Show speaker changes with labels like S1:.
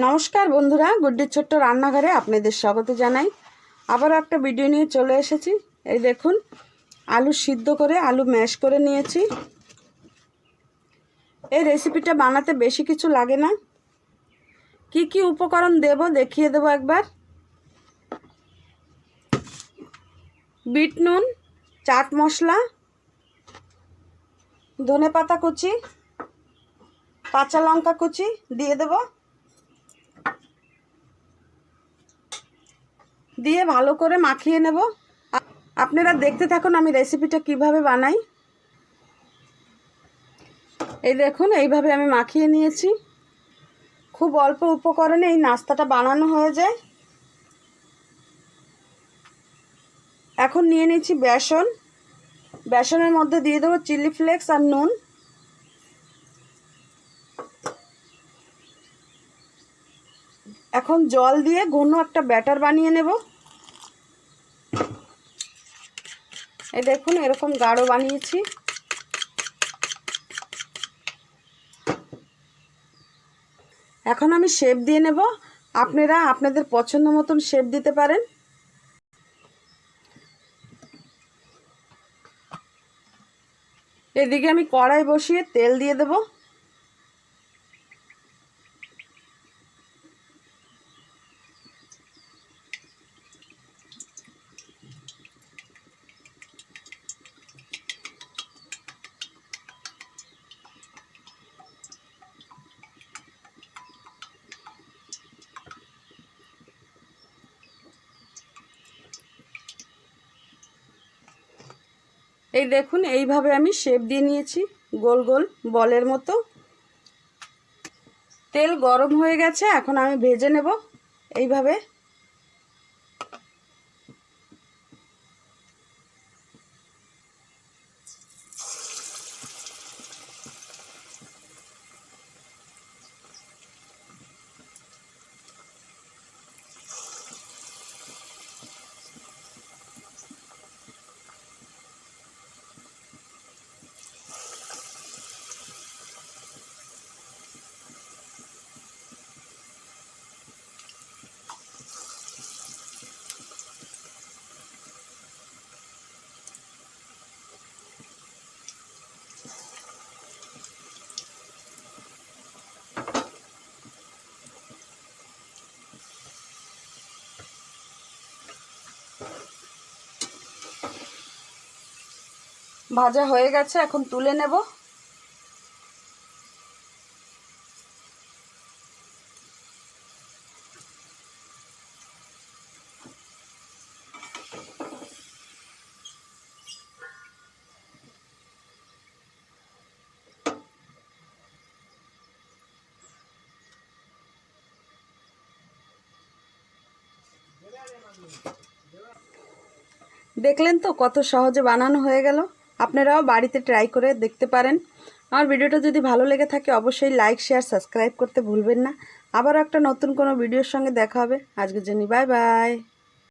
S1: নমস্কার বন্ধুরা গুড্ডির ছোট্ট রান্নাঘরে আপনাদের স্বাগত জানাই। আবারও একটা ভিডিও নিয়ে চলে এসেছি। এই দেখুন, আলু সিদ্ধ করে, আলু ম্যাশ করে নিয়েছি। এই রেসিপিটা বানাতে বেশি কিছু লাগে না। কি কি উপকরণ দেব দেখিয়ে দেবো একবার। বিট নুন, চাট মশলা ধনে পাতা কুচি, কাঁচা লঙ্কা কুচি দিয়ে দেবো। দিয়ে ভালো করে মাখিয়ে নেব। আপনারা দেখতে থাকুন আমি রেসিপিটা কীভাবে বানাই। এই দেখুন, এইভাবে আমি মাখিয়ে নিয়েছি। খুব অল্প উপকরণে এই নাস্তাটা বানানো হয়ে যায়। এখন নিয়ে নিচ্ছি বেসন। বেসনের মধ্যে দিয়ে দেবো চিলি ফ্লেক্স আর নুন। এখন জল দিয়ে ঘন একটা ব্যাটার বানিয়ে নেব। এই দেখুন, এরকম গাঢ় বানিয়েছি। এখন আমি শেপ দিয়ে নেব। আপনারা আপনাদের পছন্দ মতন শেপ দিতে পারেন। এদিকে আমি কড়াই বসিয়ে তেল দিয়ে দেবো। এই দেখুন, এইভাবে আমি শেপ দিয়ে নিয়েছি, গোল গোল বলের মতো। তেল গরম হয়ে গেছে, এখন আমি ভেজে নেব। এইভাবে ভাজা হয়ে গেছে এখন তুলে নেব। দেখলেন তো কত সহজে বানানো হয়ে গেল? আপনারাও বাড়িতে ট্রাই করে দেখতে পারেন। আমার ভিডিওটা যদি ভালো লেগে থাকে, অবশ্যই লাইক শেয়ার সাবস্ক্রাইব করতে ভুলবেন না। আবারও একটা নতুন কোনো ভিডিওর সঙ্গে দেখা হবে। আজকে জন্য বাই বাই